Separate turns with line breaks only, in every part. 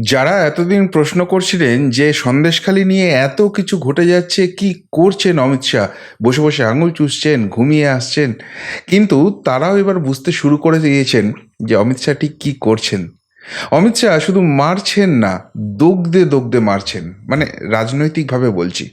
যারা এতদিন প্রশ্ন করছিলেন যে সন্দেশখালি নিয়ে এত কিছু ঘটে যাচ্ছে, কি করছেন অমিত শাহ? বসে বসে আঙুল চুষছেন, ঘুমিয়ে আসছেন। কিন্তু তারাও এবার বুঝতে শুরু করে দিয়েছেন যে অমিত শাহ ঠিক কী করছেন। অমিত শাহ শুধু মারছেন না, দগদে দগদে মারছেন মানে রাজনৈতিকভাবে বলছি।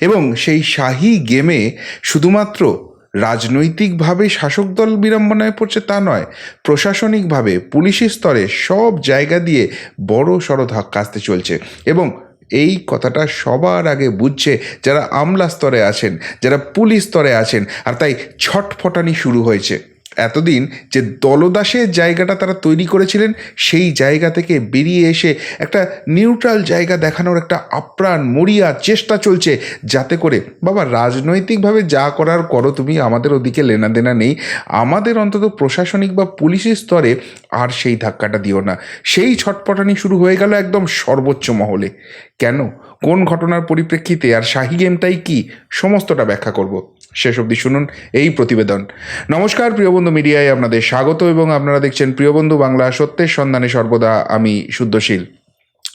এবং সেই শাহী গেমে শুধুমাত্র রাজনৈতিকভাবে শাসক দল বিড়ম্বনায় পড়ছে তা নয়, প্রশাসনিকভাবে পুলিশের স্তরে সব জায়গা দিয়ে বড় সড় ধাক্কা আসতে চলছে এবং এই কথাটা সবার আগে বুঝছে যারা আমলা স্তরে আছেন, যারা পুলিশ স্তরে আছেন, আর তাই ছটফটানি শুরু হয়েছে। এতদিন যে দলদাসের জায়গাটা তারা তৈরি করেছিলেন, সেই জায়গা থেকে বেরিয়ে এসে একটা নিউট্রাল জায়গা দেখানোর একটা আপ্রাণ, মরিয়া চেষ্টা চলছে। যাতে করে, বাবা, রাজনৈতিকভাবে যা করার করো, তুমি আমাদের ওদিকে লেনা দেনা নেই। আমাদের অন্তত প্রশাসনিক বা পুলিশের স্তরে আর সেই ধাক্কাটা দিও না। সেই ছটপটানি শুরু হয়ে গেল একদম সর্বোচ্চ মহলে। কেন? কোন ঘটনার পরিপ্রেক্ষিতে আর শাহী গেমটাই কি? সমস্তটা ব্যাখ্যা করব। শেষ অবধি শুনুন এই প্রতিবেদন। নমস্কার প্রিয়বন্ধু মিডিয়ায়, আপনাদের স্বাগত এবং আপনারা দেখছেন প্রিয়বন্ধু বাংলা সত্যের সন্ধানে সর্বদা আমি শুদ্ধশীল।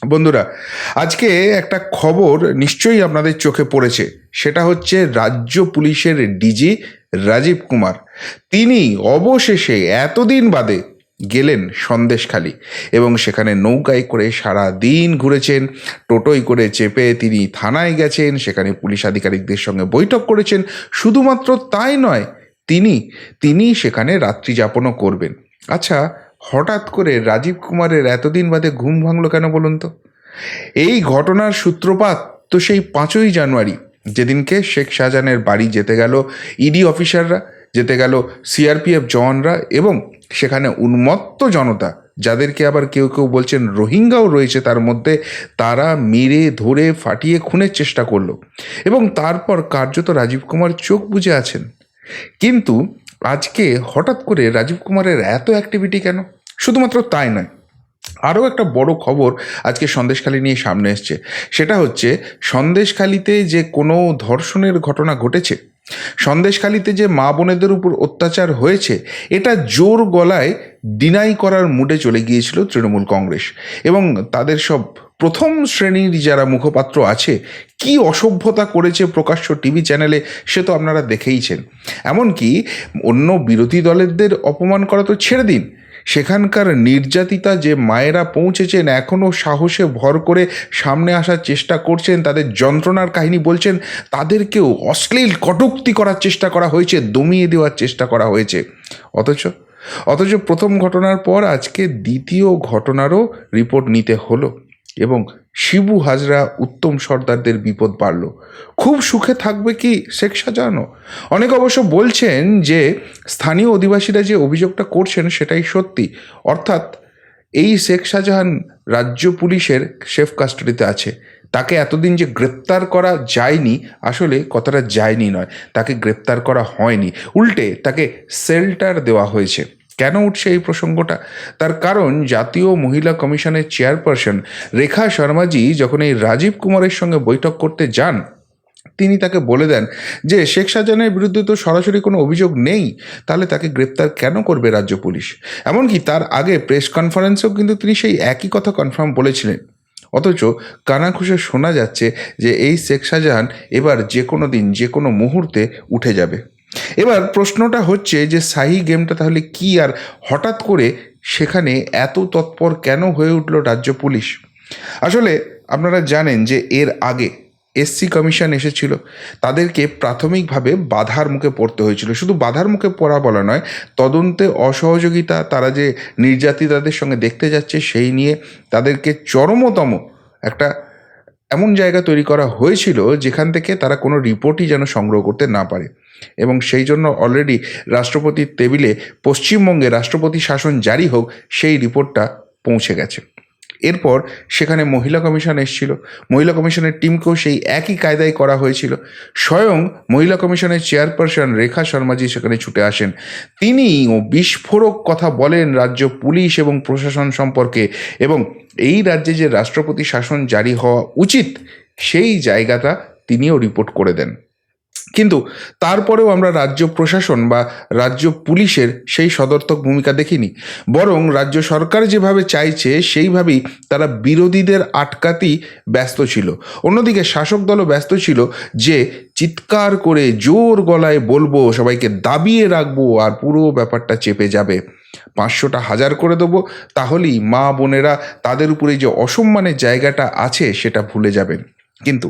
বন্ধুরা, আজকে একটা খবর নিশ্চয়ই আপনাদের চোখে পড়েছে। সেটা হচ্ছে রাজ্য পুলিশের ডিজি রাজীব কুমার। তিনি অবশেষে এতদিন বাদে গেলেন সন্দেশখালি এবং সেখানে নৌকায় করে সারা দিন ঘুরেছেন, টোটোয় করে চেপে তিনি থানায় গেছেন, সেখানে পুলিশ আধিকারিকদের সঙ্গে বৈঠক করেছেন। শুধুমাত্র তাই নয়, তিনি তিনি সেখানে রাত্রি যাপনও করবেন। আচ্ছা হঠাৎ করে রাজীব কুমারের এতদিন বাদে ঘুম ভাঙল কেন বলুন তো? এই ঘটনার সূত্রপাত তো সেই পাঁচই জানুয়ারি, যেদিনকে শেখ শাহজাহানের বাড়ি যেতে গেল ইডি অফিসাররা, যেতে গেল সিআরপিএফ জওয়ানরা এবং সেখানে উন্মত্ত জনতা, যাদেরকে আবার কেউ কেউ বলছেন রোহিঙ্গাও রয়েছে তার মধ্যে, তারা মেরে ধরে ফাটিয়ে খুনের চেষ্টা করল এবং তারপর কার্যত রাজীব কুমার চোখ বুঝে আছেন। কিন্তু আজকে হঠাৎ করে রাজীব কুমারের এত অ্যাক্টিভিটি কেন? শুধুমাত্র তাই নয় আরও একটা বড় খবর আজকে সন্দেশখালি নিয়ে সামনে এসছে। সেটা হচ্ছে, সন্দেশখালিতে যে কোনো ধর্ষণের ঘটনা ঘটেছে? সন্দেশখালিতে যে মা বোনেদের উপর অত্যাচার হয়েছে, এটা জোর গলায় ডিনাই করার মুডে চলে গিয়েছিল তৃণমূল কংগ্রেস। এবং তাদের সব প্রথম শ্রেণির যারা মুখপাত্র আছে, কি অসভ্যতা করেছে প্রকাশ্য টিভি চ্যানেলে, সে তো আপনারা দেখেইছেন। এমনকি অন্য বিরোধী দলেরদের অপমান করা তো ছেড়ে দিন। সেখানকার নির্যাতিতা যে মায়েরা পৌঁছেছেন এখনও সাহসে ভর করে সামনে আসার চেষ্টা করছেন, তাদের যন্ত্রণার কাহিনী বলছেন, তাদেরকেও অশ্লীল কটুক্তি করার চেষ্টা করা হয়েছে, দমিয়ে দেওয়ার চেষ্টা করা হয়েছে। অথচ অথচ প্রথম ঘটনার পর আজকে দ্বিতীয় ঘটনারও রিপোর্ট নিতে হলো। এবং শিবু হাজরা উত্তম সর্দারদের বিপদ বাড়ল খুব সুখে থাকবে কি শেখ শাহজাহানও? অনেক অবশ্য বলছেন যে, স্থানীয় অধিবাসীরা যে অভিযোগটা করছেন সেটাই সত্যি। অর্থাৎ এই শেখ শাহজাহান রাজ্য পুলিশের সেফ কাস্টাডিতে আছে। তাকে এতদিন যে গ্রেপ্তার করা যায়নি, আসলে কথাটা যায়নি নয়। তাকে গ্রেপ্তার করা হয়নি। উল্টে তাকে সেল্টার দেওয়া হয়েছে। কেন উঠছে এই প্রসঙ্গটা? তার কারণ জাতীয় মহিলা কমিশনের চেয়ারপারসন রেখা শর্মাজি যখন এই রাজীব কুমারের সঙ্গে বৈঠক করতে যান, তিনি তাকে বলে দেন যে, শেখ শাহজাহানের বিরুদ্ধে তো সরাসরি কোনো অভিযোগ নেই, তাহলে তাকে গ্রেপ্তার কেন করবে রাজ্য পুলিশ? এমনকি তার আগে প্রেস কনফারেন্সেও কিন্তু তিনি সেই একই কথা কনফার্ম বলেছিলেন। অথচ কানাঘুষে শোনা যাচ্ছে যে, এই শেখ শাহজাহান এবার যে কোনো দিন, যে কোনো মুহূর্তে উঠে যাবে। এবার প্রশ্নটা হচ্ছে যে সাহি গেমটা তাহলে কি? আর হঠাৎ করে সেখানে এত তৎপর কেন হয়ে উঠল রাজ্য পুলিশ? আসলে আপনারা জানেন যে এর আগে এসসি কমিশন এসেছিল। তাদেরকে প্রাথমিকভাবে বাধার মুখে পড়তে হয়েছিল। শুধু বাধার মুখে পড়া বলা নয়, তদন্তে অসহযোগিতা, তারা যে নির্যাতিতাদের সঙ্গে দেখতে যাচ্ছে সেই নিয়ে তাদেরকে চরমতম একটা এমন জায়গা তৈরি করা হয়েছিল যেখান থেকে তারা কোনো রিপোর্টই যেন সংগ্রহ করতে না পারে। এবং সেই জন্য অলরেডি রাষ্ট্রপতির টেবিলে পশ্চিমবঙ্গে রাষ্ট্রপতি শাসন জারি হোক, সেই রিপোর্টটা পৌঁছে গেছে। এরপর সেখানে মহিলা কমিশন এসেছিল। মহিলা কমিশনের টিমকেও সেই একই কায়দায় করা হয়েছিল। স্বয়ং মহিলা কমিশনের চেয়ারপারসন রেখা শর্মাজি সেখানে ছুটে আসেন। তিনি ও বিস্ফোরক কথা বলেন রাজ্য পুলিশ এবং প্রশাসন সম্পর্কে এবং এই রাজ্যে যে রাষ্ট্রপতি শাসন জারি হওয়া উচিত, সেই জায়গাটা তিনিও রিপোর্ট করে দেন। কিন্তু তারপরেও আমরা রাজ্য প্রশাসন বা রাজ্য পুলিশের সেই সদর্থক ভূমিকা দেখিনি। বরং রাজ্য সরকার যেভাবে চাইছে, সেইভাবেই তারা বিরোধীদের আটকাতেই ব্যস্ত ছিল। অন্যদিকে শাসক দলও ব্যস্ত ছিল যে চিৎকার করে জোর গলায় বলব, সবাইকে দাবিয়ে রাখব আর পুরো ব্যাপারটা চেপে যাবে। পাঁচশোটা হাজার করে দেবো, তাহলেই মা বোনেরা তাদের উপরে যে অসম্মানের জায়গাটা আছে সেটা ভুলে যাবেন। কিন্তু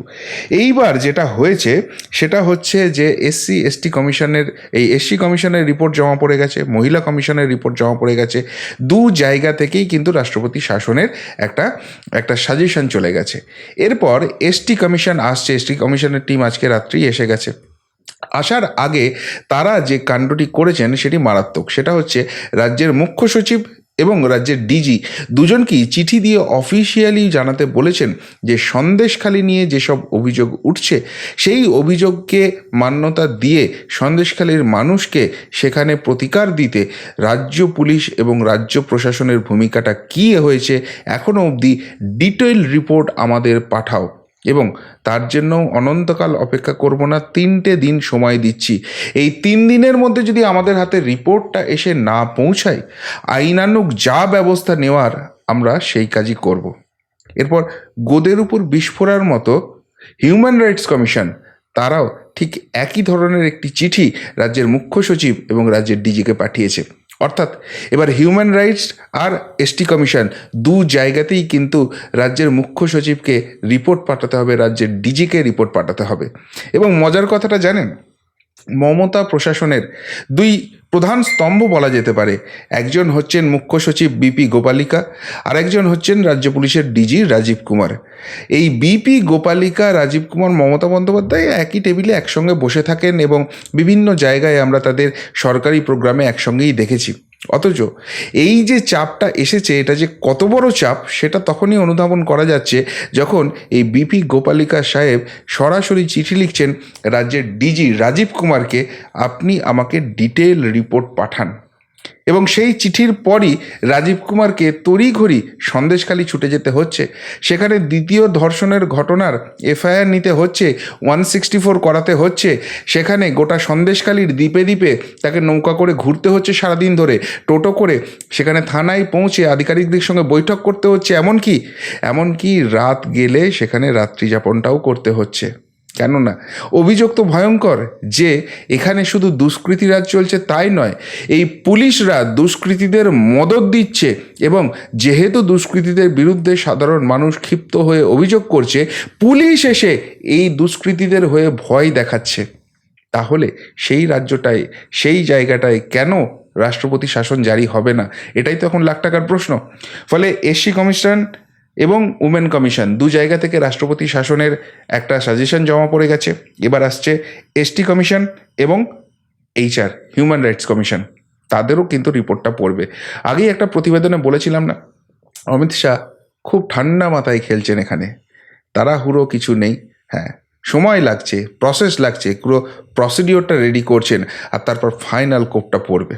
এইবার যেটা হয়েছে, সেটা হচ্ছে যে এসসি এসটি কমিশনের, এই এসসি কমিশনের রিপোর্ট জমা পড়ে গেছে, মহিলা কমিশনের রিপোর্ট জমা পড়ে গেছে। দু জায়গা থেকেই কিন্তু রাষ্ট্রপতি শাসনের একটা একটা সাজেশন চলে গেছে। এরপর এসটি কমিশন আসছে এসটি কমিশনের টিম আজকে রাত্রি এসে গেছে। আসার আগে তারা যে কাণ্ডটি করেছেন, সেটি মারাত্মক। সেটা হচ্ছে রাজ্যের মুখ্য সচিব এবং রাজ্যের ডিজি দুজনকেই চিঠি দিয়ে অফিসিয়ালি জানাতে বলেছেন যে সন্দেশখালি নিয়ে যেসব অভিযোগ উঠছে, সেই অভিযোগকে মান্যতা দিয়ে সন্দেশখালির মানুষকে সেখানে প্রতিকার দিতে রাজ্য পুলিশ এবং রাজ্য প্রশাসনের ভূমিকাটা কী হয়েছে এখনও অবধি ডিটেল রিপোর্ট আমাদের পাঠাও। এবং তার জন্য অনন্তকাল অপেক্ষা করব না, তিনটে দিন সময় দিচ্ছি। এই তিন দিনের মধ্যে যদি আমাদের হাতে রিপোর্টটা এসে না পৌঁছায় আইনানুগ যা ব্যবস্থা নেওয়ার আমরা সেই কাজই করব। এরপর গোদের উপর বিস্ফোরার মতো হিউম্যান রাইটস কমিশন তারাও ঠিক একই ধরনের একটি চিঠি রাজ্যের মুখ্য সচিব এবং রাজ্যের ডিজিকে পাঠিয়েছে। অর্থাৎ এবার হিউম্যান রাইটস আর এসটি কমিশন দু জায়গাতেই কিন্তু রাজ্যের মুখ্য সচিবকে রিপোর্ট পাঠাতে হবে, রাজ্যের ডিজিকে রিপোর্ট পাঠাতে হবে। এবং মজার কথাটা জানেন মমতা প্রশাসনের দুই প্রধান স্তম্ভ বলা যেতে পারে। একজন হচ্ছেন মুখ্য সচিব বিপি গোপালিকা আর একজন হচ্ছেন রাজ্য পুলিশের ডিজি রাজীব কুমার। এই বিপি গোপালিকা, রাজীব কুমার, মমতা বন্দ্যোপাধ্যায় একই টেবিলে একসঙ্গে বসে থাকেন এবং বিভিন্ন জায়গায় আমরা তাদের সরকারি প্রোগ্রামে একসঙ্গেই দেখেছি। অথচ এই যে চাপটা এসেছে, এটা যে কত বড় চাপ, সেটা তখনই অনুধাবন করা যাচ্ছে যখন এই বিপি গোপালিকা সাহেব সরাসরি চিঠি লিখছেন, রাজ্যের ডিজি রাজীব কুমারকে, আপনি আমাকে ডিটেল রিপোর্ট পাঠান। এবং সেই চিঠির পরই রাজীব কুমারকে তড়িঘড়ি সন্দেশখালি ছুটে যেতে হচ্ছে। সেখানে দ্বিতীয় ধর্ষণের ঘটনার এফআইআর নিতে হচ্ছে ওয়ান সিক্সটি ফোর করাতে হচ্ছে। সেখানে গোটা সন্দেশখালির দ্বীপে দ্বীপে তাকে নৌকা করে ঘুরতে হচ্ছে সারাদিন ধরে। টোটো করে সেখানে থানায় পৌঁছে আধিকারিকদের সঙ্গে বৈঠক করতে হচ্ছে এমনকি এমনকি রাত গেলে সেখানে রাত্রি যাপনটাও করতে হচ্ছে। কেননা অভিযোগ তো ভয়ঙ্কর যে এখানে শুধু দুষ্কৃতি রাজ চলছে তাই নয়, এই পুলিশরা দুষ্কৃতীদের মদত দিচ্ছে এবং যেহেতু দুষ্কৃতীদের বিরুদ্ধে সাধারণ মানুষ ক্ষিপ্ত হয়ে অভিযোগ করছে, পুলিশ এসে এই দুষ্কৃতীদের হয়ে ভয় দেখাচ্ছে। তাহলে সেই রাজ্যটায়, সেই জায়গাটায় কেন রাষ্ট্রপতি শাসন জারি হবে না? এটাই তো এখন লাখ টাকার প্রশ্ন। ফলে এসসি কমিশন এবং উমেন কমিশন, দু জায়গা থেকে রাষ্ট্রপতি শাসনের একটা সাজেশন জমা পড়ে গেছে। এবার আসছে এসটি কমিশন এবং এইচআর হিউম্যান রাইটস কমিশন। তাদেরও কিন্তু রিপোর্টটা পড়বে। আগেই একটা প্রতিবেদনে বলেছিলাম না, অমিত শাহ খুব ঠান্ডা মাথায় খেলছেন এখানে। তাড়াহুড়ো কিছু নেই। হ্যাঁ সময় লাগছে প্রসেস লাগছে, পুরো প্রসিডিওরটা রেডি করছেন, আর তারপর ফাইনাল কোপটা পড়বে।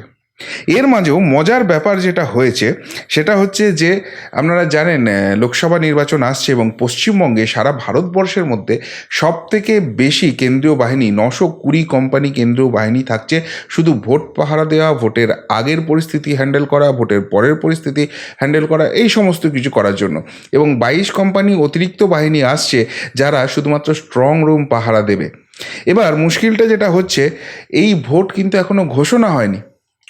এর মাঝেও মজার ব্যাপার যেটা হয়েছে, সেটা হচ্ছে যে আপনারা জানেন লোকসভা নির্বাচন আসছে এবং পশ্চিমবঙ্গে সারা ভারতবর্ষের মধ্যে সব থেকে বেশি কেন্দ্রীয় বাহিনী, নশো কুড়ি কোম্পানি কেন্দ্রীয় বাহিনী থাকছে। শুধু ভোট পাহারা দেওয়া, ভোটের আগের পরিস্থিতি হ্যান্ডেল করা, ভোটের পরের পরিস্থিতি হ্যান্ডেল করা, এই সমস্ত কিছু করার জন্য। এবং বাইশ কোম্পানি অতিরিক্ত বাহিনী আসছে যারা শুধুমাত্র স্ট্রং রুম পাহারা দেবে। এবার মুশকিলটা যেটা হচ্ছে, এই ভোট কিন্তু এখনও ঘোষণা হয়নি।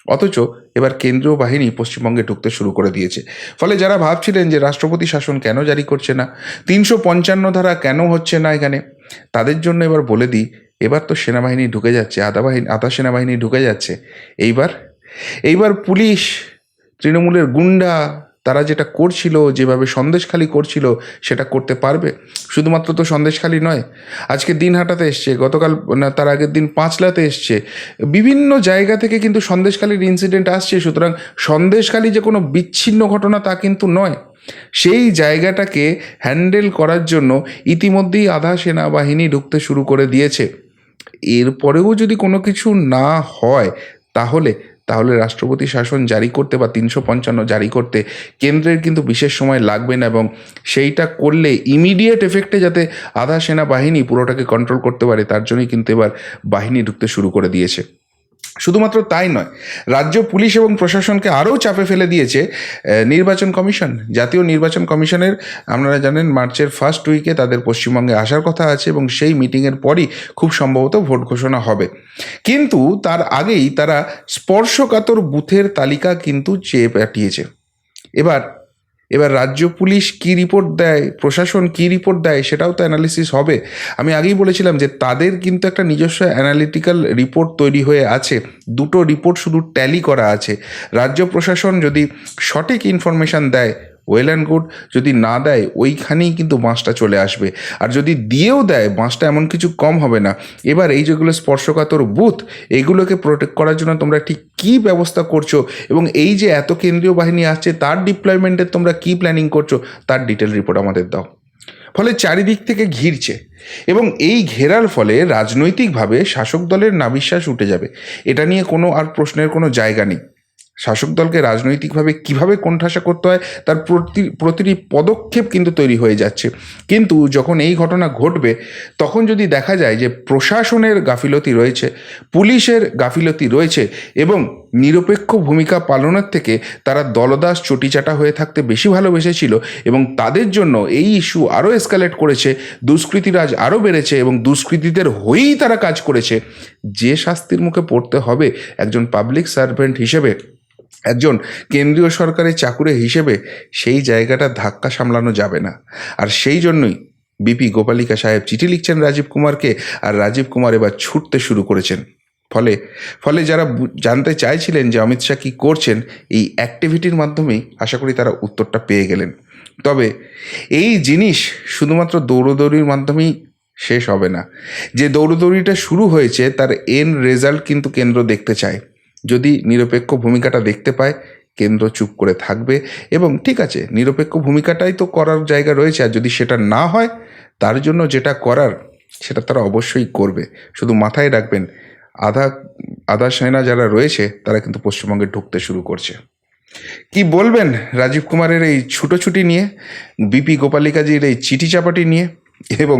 অথচ এবার কেন্দ্রীয় বাহিনী পশ্চিমবঙ্গে ঢুকতে শুরু করে দিয়েছে। ফলে যারা ভাবছিলেন যে রাষ্ট্রপতি শাসন কেন জারি করছে না, তিনশো পঞ্চান্ন ধারা কেন হচ্ছে না এখানে, তাদের জন্য এবার বলে দিই, এবার তো সেনাবাহিনী ঢুকে যাচ্ছে, আধা বাহিনী, আধা সেনাবাহিনী ঢুকে যাচ্ছে। এইবার এইবার পুলিশ, তৃণমূলের গুন্ডা তারা যেটা করছিল, যেভাবে সন্দেশখালি করছিল, সেটা করতে পারবে? শুধুমাত্র তো সন্দেশখালি নয়। আজকে দিন দিনহাটাতে এসছে, গতকাল, না, তার আগের দিন পাঁচলাতে এসছে। বিভিন্ন জায়গা থেকে কিন্তু সন্দেশখালির ইনসিডেন্ট আসছে, সুতরাং সন্দেশখালি যে কোনো বিচ্ছিন্ন ঘটনা তা কিন্তু নয়। সেই জায়গাটাকে হ্যান্ডেল করার জন্য ইতিমধ্যেই আধা সেনাবাহিনী ঢুকতে শুরু করে দিয়েছে। এরপরেও যদি কোনো কিছু না হয়, তাহলে তাহলে রাষ্ট্রপতি শাসন জারি করতে বা তিনশো পঞ্চান্ন জারি করতে কেন্দ্রের কিন্তু বিশেষ সময় লাগবে না এবং সেইটা করলে ইমিডিয়েট এফেক্টে যাতে আধা সেনা বাহিনী পুরোটাকে কন্ট্রোল করতে পারে, তার জন্যই কিন্তু এবার বাহিনী ঢুকতে শুরু করে দিয়েছে। শুধুমাত্র তাই নয়, রাজ্য পুলিশ এবং প্রশাসনকে আরও চাপে ফেলে দিয়েছে নির্বাচন কমিশন। জাতীয় নির্বাচন কমিশনের, আপনারা জানেন, মার্চের ফার্স্ট উইকে তাদের পশ্চিমবঙ্গে আসার কথা আছে এবং সেই মিটিংয়ের পরই খুব সম্ভবত ভোট ঘোষণা হবে। কিন্তু তার আগেই তারা স্পর্শকাতর বুথের তালিকা কিন্তু চেয়ে পাঠিয়েছে। এবার এবার রাজ্য পুলিশ কি রিপোর্ট দেয়? প্রশাসন কি রিপোর্ট দেয়? সেটাও তো অ্যানালিসিস হবে। আমি আগেই বলেছিলাম যে তাদের কিন্তু একটা নিজস্ব অ্যানালিটিক্যাল রিপোর্ট তৈরি হয়ে আছে। দুটো রিপোর্ট শুধু ট্যালি করা আছে। রাজ্য প্রশাসন যদি সঠিক ইনফরমেশান দেয় ওয়েল অ্যান্ড গুড যদি না দেয়, ওইখানেই কিন্তু বাঁশটা চলে আসবে। আর যদি দিয়েও দেয়, বাঁশটা এমন কিছু কম হবে না। এবার এই যেগুলো স্পর্শকাতর বুথ, এগুলোকে প্রোটেক্ট করার জন্য তোমরা ঠিক কী ব্যবস্থা করছ এবং এই যে এত কেন্দ্রীয় বাহিনী আসছে, তার ডিপ্লয়মেন্টের তোমরা কী প্ল্যানিং করছ, তার ডিটেল রিপোর্ট আমাদের দাও। ফলে চারিদিক থেকে ঘিরছে এবং এই ঘেরার ফলে রাজনৈতিকভাবে শাসক দলের নাবিশ্বাস উঠে যাবে। এটা নিয়ে কোনো আর প্রশ্নের কোনো জায়গা নেই। শাসক দলকে রাজনৈতিকভাবে কীভাবে কোণঠাসা করতে হয়, তার প্রতি, প্রতিটি পদক্ষেপ কিন্তু তৈরি হয়ে যাচ্ছে। কিন্তু যখন এই ঘটনা ঘটবে, তখন যদি দেখা যায় যে প্রশাসনের গাফিলতি রয়েছে, পুলিশের গাফিলতি রয়েছে এবং নিরপেক্ষ ভূমিকা পালনের থেকে তারা দলদাস চটিচাটা হয়ে থাকতে বেশি ভালোবেসেছিল এবং তাদের জন্য এই ইস্যু আরও এসকালেট করেছে, দুষ্কৃতিরাজ আরও বেড়েছে এবং দুষ্কৃতীদের হয়েই তারা কাজ করেছে, যে শাস্তির মুখে পড়তে হবে একজন পাবলিক সার্ভেন্ট হিসেবে। একজন কেন্দ্রীয় সরকারের চাকুরে হিসেবে সেই জায়গাটা ধাক্কা সামলানো যাবে না। আর সেই জন্যই বিপি গোপালিকা সাহেব চিঠি লিখছেন রাজীব কুমারকে আর রাজীব কুমার এবার ছুটতে শুরু করেছেন। ফলে ফলে যারা জানতে চাইছিলেন যে অমিত শাহ কী করছেন, এই অ্যাক্টিভিটির মাধ্যমেই আশা করি তারা উত্তরটা পেয়ে গেলেন। তবে এই জিনিস শুধুমাত্র দৌড়দৌড়ির মাধ্যমেই শেষ হবে না। যে দৌড়দৌড়িটা শুরু হয়েছে, তার এন রেজাল্ট কিন্তু কেন্দ্র দেখতে চায়। যদি নিরপেক্ষ ভূমিকাটা দেখতে পায়, কেন্দ্র চুপ করে থাকবে। এবং ঠিক আছে, নিরপেক্ষ ভূমিকাটাই তো করার জায়গা রয়েছে, আর যদি সেটা না হয়, তার জন্য যেটা করার সেটা তারা অবশ্যই করবে। শুধু মাথায় রাখবেন, আধা আধা সেনা যারা রয়েছে, তারা কিন্তু পশ্চিমবঙ্গে ঢুকতে শুরু করছে। কি বলবেন রাজীব কুমারের এই ছুটোছুটি নিয়ে বিপি গোপালিকাজির এই চিঠি চাপাটি নিয়ে, এবং